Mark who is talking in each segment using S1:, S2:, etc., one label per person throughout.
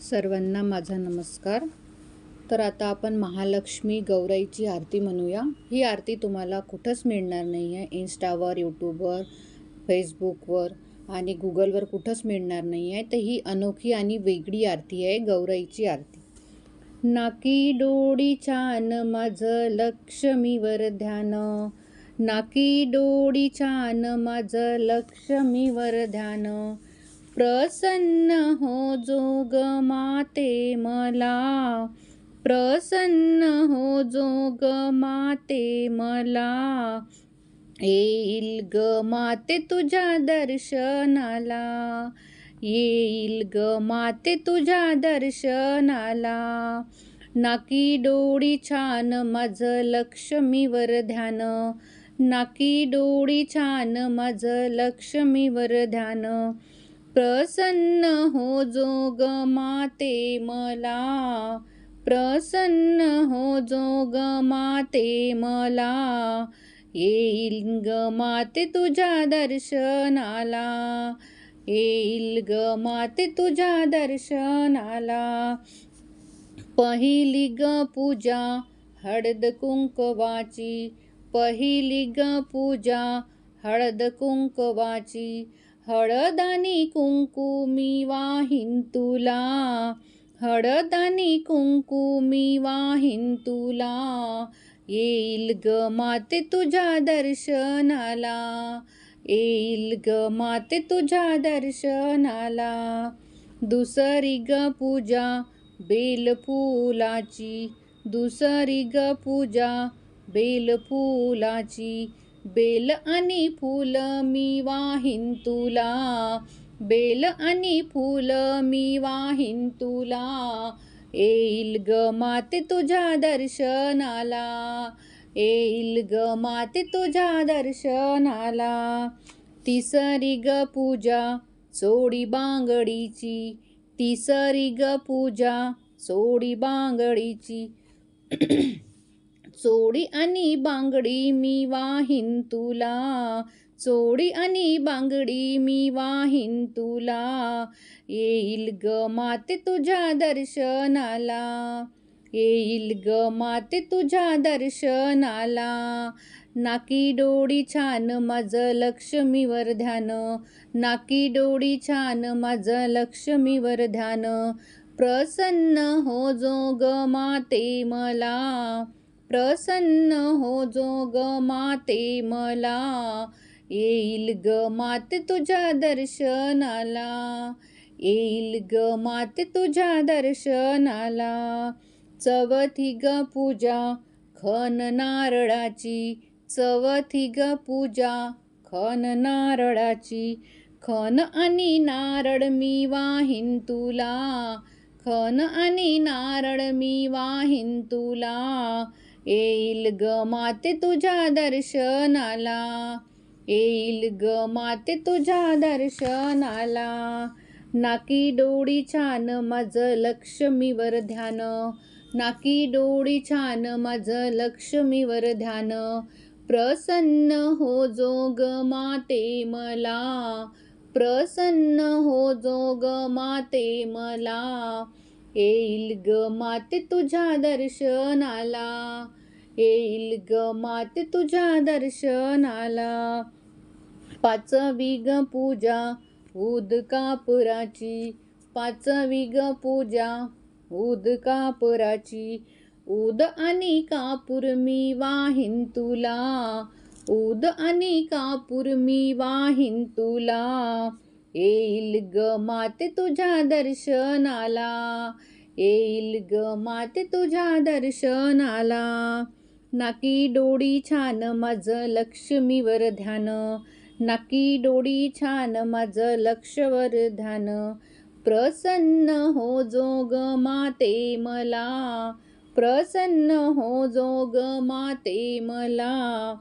S1: सर्वांना माझा नमस्कार. तर आता आपण महालक्ष्मी गौराईची आरती म्हणूया. ही आरती तुम्हाला कुठंच मिळणार नाही आहे इन्स्टावर यूट्यूबवर फेसबुकवर आणि गुगलवर कुठंच मिळणार नाही आहे तर ही अनोखी आणि वेगळी आरती आहे गौराईची आरती. नाकी डोळी छान माझं लक्ष्मीवर ध्यान. नाकी डोळी छान माझं लक्ष्मीवर ध्यान. प्रसन्न हो जोग माते मला. प्रसन्न हो जोग माते मला. येईल ग माते तुझ्या दर्शनाला. येईल ग माते तुझ्या दर्शनाला. नाकी डोळी छान माझं लक्ष्मीवर ध्यान. नाकी डोळी छान माझं लक्ष्मीवर ध्यान. प्रसन्न हो जोग माते मला. प्रसन्न हो जोग माते मला. येईल ग माते तुझ्या दर्शनाला. येईल ग माते तुझ्या दर्शनाला. पहिली ग पूजा हळद कुंकवाची. पहिली ग पूजा हळद कुंकवाची. हळदानी कुंकुमी वाहिन तुला. हळद कुंकुमी वाहिन तुला. येईल ग माते तुझ्या दर्शनाला. येईल ग माते तुझ्या दर्शनाला. दुसरी ग पूजा बेलफुलाची. दुसरी ग पूजा बेलफुलाची. बेल आणि फूल मी वाहीन तुला. बेल आणि फूल मी वाहीन तुला. येईल ग माते तुझ्या दर्शनाला. येईल ग माते तुझ्या दर्शनाला. तिसरी ग पूजा सोडी बांगडीची. तिसरी ग पूजा सोडी बांगडीची. चोडी आणि बांगडी मी वाहीन तुला. चोडी आणि बांगडी मी वाहीन तुला. येईल ग माते तुझ्या दर्शनाला. येईल ग माते तुझ्या दर्शनाला. नाकी डोळी छान माझं लक्ष्मीवर ध्यान. नाकी डोळी छान माझं लक्ष्मीवर ध्यान. प्रसन्न हो जोग माते मला. प्रसन्न हो जोग माते मला. येईल ग माते तुझ्या दर्शनाला. येईल ग माते तुझ्या दर्शनाला. चवथी ग पूजा खन नारळाची. चवथी ग पूजा खन नारळाची. खन आणि नारळ मी वाहीन तुला. खन आणि नारळ मी वाहीन तुला. येईल ग माते तुझ्या दर्शनाला. येईल ग माते तुझ्या दर्शनाला. नाकी डोळी छान माझं लक्ष्मीवर ध्यान. नाकी डोळी छान माझं लक्ष्मीवर ध्यान. प्रसन्न हो जोग माते मला. प्रसन्न हो जोग माते मला. येईल ग माते तुझ्या दर्शनाला. येईल ग माते तुझ्या दर्शनाला. पाचवी ग पूजा उद पाच पाचवी ग पूजा उदकापुराची उद आणि कापूर मी वाहीन तुला. उद आणि कापूर मी वाहीन तुला. येईल ग माते तुझ्या दर्शनाला. येईल ग माते तुझ्या दर्शनाला. नाकी डोळी छान माझं लक्ष्मीवर ध्यान. नाकी डोळी छान माझं लक्षवर ध्यान. प्रसन्न हो जोग माते मला. प्रसन्न हो जोग माते मला.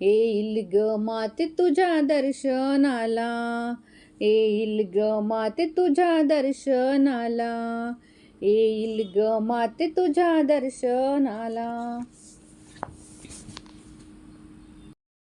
S1: येईल ग माते तुझ्या दर्शनाला. येईल ग माते तुझ्या दर्शनाला. येईल ग माते तुझ्या दर्शनाला.